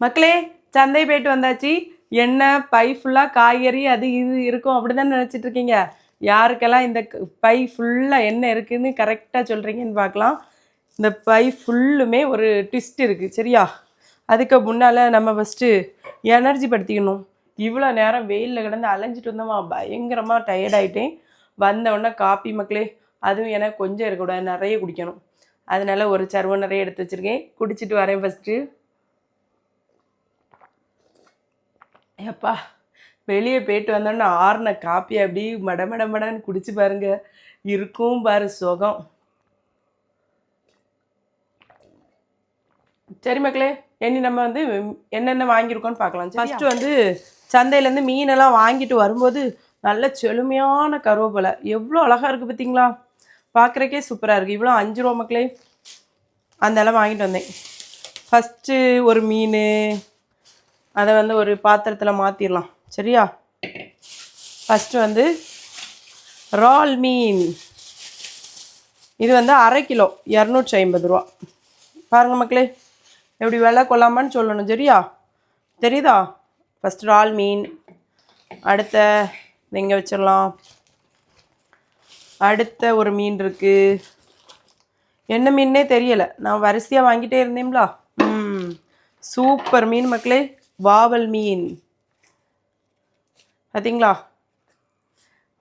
மக்களே சந்தை போயிட்டு வந்தாச்சு. எண்ணெய் பை ஃபுல்லாக காய்கறி அது இது இருக்கும் அப்படி தான் நினச்சிட்டு இருக்கீங்க. யாருக்கெல்லாம் இந்த பை ஃபுல்லாக என்ன இருக்குதுன்னு கரெக்டாக சொல்கிறீங்கன்னு பார்க்கலாம். இந்த பை ஃபுல்லுமே ஒரு ட்விஸ்ட் இருக்குது சரியா? அதுக்கு முன்னால் நம்ம ஃபஸ்ட்டு எனர்ஜி படுத்திக்கணும். இவ்வளோ நேரம் வெயிலில் கிடந்து அலைஞ்சிட்டு வந்தோமா? பயங்கரமாக டயர்டாயிட்டேன் வந்தவுடனே காப்பி மக்களே அதுவும் எனக்கு கொஞ்சம் இருக்கக்கூடாது நிறைய குடிக்கணும். அதனால ஒரு சர்வம் நிறைய எடுத்து வச்சுருக்கேன். குடிச்சிட்டு வரேன் ஃபஸ்ட்டு ஏப்பா வெளியே போயிட்டு வந்தோன்னே ஆறுன காப்பி அப்படி மட மட மடன்னு குடிச்சு பாருங்க. இருக்கும் பாரு சுகம். சரி மக்களே இனி நம்ம வந்து என்னென்ன வாங்கியிருக்கோம்னு பார்க்கலாம். ஃபஸ்ட்டு வந்து சந்தையிலேருந்து மீனெல்லாம் வாங்கிட்டு வரும்போது நல்ல செழுமையான கருவேப்பிலை. எவ்வளோ அழகாக இருக்குது பார்த்தீங்களா? பார்க்குறக்கே சூப்பராக இருக்குது இவ்வளோ அஞ்சு ரூபா மக்களே. அந்த வாங்கிட்டு வந்தேன். ஃபஸ்ட்டு ஒரு மீன் அதை வந்து ஒரு பாத்திரத்தில் மாற்றிடலாம் சரியா? ஃபஸ்ட்டு வந்து இறால் மீன் இது வந்து அரை கிலோ இரநூற்றி ஐம்பது ரூபா. பாருங்க மக்களே எப்படி விலை கொள்ளாமான்னு சொல்லணும். சரியா? தெரியுதா? ஃபஸ்ட் இறால் மீன் அடுத்த எங்கே வச்சிடலாம். அடுத்த ஒரு மீன் இருக்குது என்ன மீன்னே தெரியலை. நான் வரிசையாக வாங்கிட்டே இருந்தேங்களா ம். சூப்பர் மீன் மக்களே. வாவல் மீன் பார்த்தீங்களா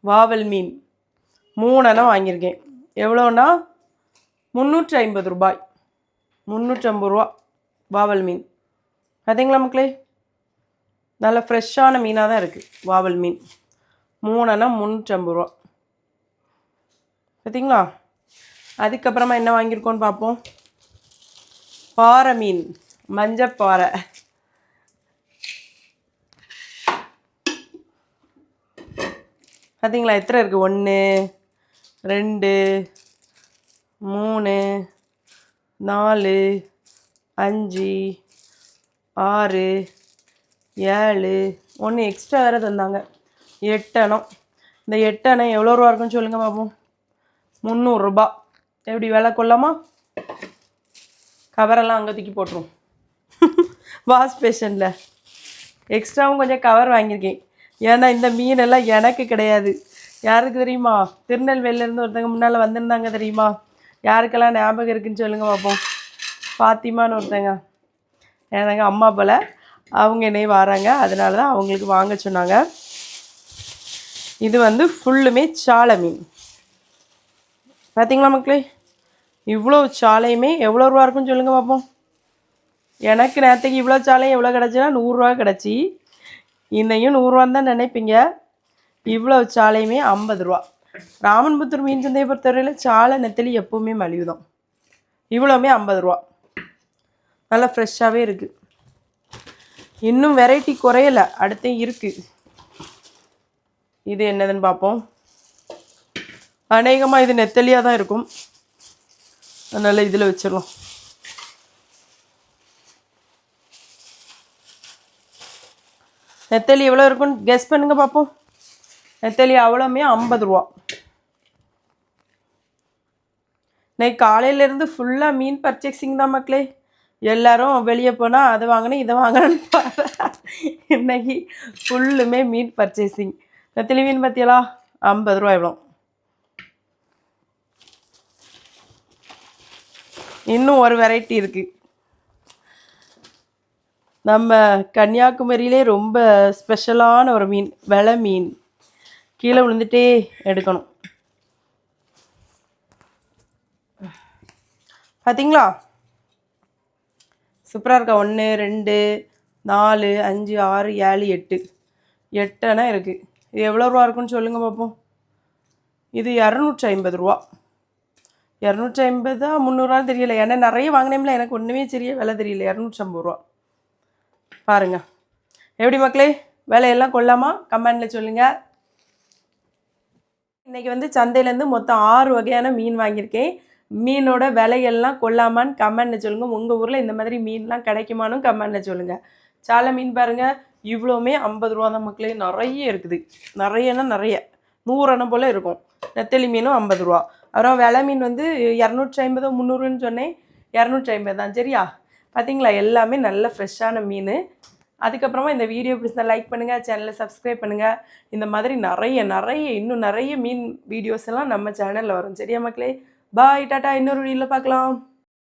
வாவல் மீன் மூணெண்ணம் வாங்கியிருக்கேன். எவ்வளோன்னா? முந்நூற்றி ஐம்பது ரூபாய். முந்நூற்றம்பது ரூபா வாவல் மீன் பார்த்தீங்களா மக்களே? நல்ல ஃப்ரெஷ்ஷான மீனாக தான் இருக்குது வாவல் மீன் மூணெண்ணம் முந்நூற்றம்பது ரூபா. பார்த்தீங்களா அதுக்கப்புறமா என்ன வாங்கியிருக்கோன்னு பார்ப்போம். பாறை மீன். மஞ்சப்பாறை. பார்த்தீங்களா எத்தனை இருக்குது ஒன்று ரெண்டு மூணு நாலு அஞ்சு ஆறு ஏழு. ஒன்று எக்ஸ்ட்ரா வேறு தந்தாங்க. எட்டணம் இந்த எட்டணம் எவ்வளோ ரூபா இருக்குன்னு சொல்லுங்கள் பார்ப்போம் முந்நூறுரூபா எப்படி விலை கொள்ளாமா? கவரெல்லாம் அங்கே தூக்கி போட்டுரும். வாஷ் பேஷனில் எக்ஸ்ட்ராவும் கொஞ்சம் கவர் வாங்கியிருக்கேன். ஏன்னா இந்த மீனெல்லாம் எனக்கு கிடையாது. யாருக்கு தெரியுமா? திருநெல்வேலியிலேருந்து ஒருத்தங்க முன்னால் வந்திருந்தாங்க தெரியுமா? யாருக்கெல்லாம் ஞாபகம் இருக்குன்னு சொல்லுங்கள் பார்ப்போம் பாத்திமான்னு ஒருத்தங்க. எனக்கு அம்மா போல். அவங்க என்னை வராங்க. அதனால தான் அவங்களுக்கு வாங்க சொன்னாங்க. இது வந்து ஃபுல்லுமே சாலை மீன். பார்த்தீங்களா மக்களே? இவ்வளோ சாலையுமே எவ்வளோ ரூபா இருக்குன்னு சொல்லுங்கள் பார்ப்போம் எனக்கு நேற்றுக்கு இவ்வளோ சாலையும் எவ்வளோ கிடச்சுன்னா நூறுரூவா கிடச்சி இன்னையும் நூறுரூவான்னு தான் நினைப்பீங்க. இவ்வளோ சாலையுமே ஐம்பது ரூபா. ராமன்புத்தூர் மீன் சந்தையை பொறுத்தவரையில் சாலை நெத்தலி எப்போவுமே மலிவு தான் இவ்வளோமே ஐம்பது ரூபா. நல்லா ஃப்ரெஷ்ஷாகவே இருக்குது இன்னும் வெரைட்டி குறையலை. அடுத்து இருக்குது இது என்னதுன்னு பார்ப்போம். அநேகமாக இது நெத்தலியாக தான் இருக்கும். அதனால் இதில் வச்சிடலாம். நெத்தலி எவ்வளோ இருக்குன்னு கெஸ் பண்ணுங்க பார்ப்போம் நெத்தலி அவ்வளோமே ஐம்பது ரூபா. இன்னைக்கு காலையிலேருந்து ஃபுல்லாக மீன் பர்ச்சேசிங் தான் மக்களே. எல்லாரும் வெளியே போனால் அதை வாங்கினேன் இதை வாங்கினேன்னு இன்னைக்கு ஃபுல்லுமே மீன் பர்ச்சேசிங் நெத்தலி மீன் பார்த்தியலா ஐம்பது ரூபா எவ்வளோ இன்னும் ஒரு வெரைட்டி இருக்குது நம்ம கன்னியாகுமரியிலே ரொம்ப ஸ்பெஷலான ஒரு மீன் வெலை மீன். கீழே விழுந்துட்டே எடுக்கணும். பார்த்தீங்களா சூப்பராக இருக்கா? ஒன்று ரெண்டு நாலு அஞ்சு ஆறு ஏழு எட்டு. எட்டனா இருக்குது இது எவ்வளோ ரூபா இருக்குன்னு சொல்லுங்கள் பார்ப்போம் இது இரநூற்றி ஐம்பது ரூபா. இரநூற்றி ஐம்பதா முந்நூறுவான்னு தெரியல. ஏன்னா நிறைய வாங்கினேம்ல எனக்கு ஒன்றுமே தெரிய விலை தெரியல. இரநூற்றி ஐம்பது ரூபா. பாருங்கள் எப்படி மக்களே விலையெல்லாம் கொள்ளாமா? கமெண்டில் சொல்லுங்கள் இன்றைக்கி வந்து சந்தையிலேருந்து மொத்தம் ஆறு வகையான மீன் வாங்கியிருக்கேன். மீனோட விலையெல்லாம் கொள்ளாமான்னு கமெண்டில் சொல்லுங்கள் உங்கள் ஊரில் இந்த மாதிரி மீன்லாம் கிடைக்குமான்னு கமெண்டில் சொல்லுங்கள் சாலை மீன் பாருங்கள் இவ்வளோமே ஐம்பது ரூபா தான் மக்களே. நிறைய இருக்குது. நிறையன்னா நிறைய. நூறு போல் இருக்கும். நெத்தலி மீனும் ஐம்பது ரூபா. அப்புறம் விலை மீன் வந்து இரநூற்றி ஐம்பது முந்நூறுன்னு சொன்னேன். இரநூற்றி ஐம்பது தான். சரியா? பார்த்தீங்களா எல்லாமே நல்ல ஃப்ரெஷ்ஷான மீன். அதுக்கப்புறமா இந்த வீடியோ பிடிச்சா லைக் பண்ணுங்கள் சேனலை சப்ஸ்கிரைப் பண்ணுங்கள் இந்த மாதிரி நிறைய நிறைய இன்னும் நிறைய மீன் வீடியோஸ் எல்லாம் நம்ம சேனலில் வரும். சரியா மக்களே? பாய் டாட்டா இன்னொரு வீடியோவில் பார்க்கலாம்.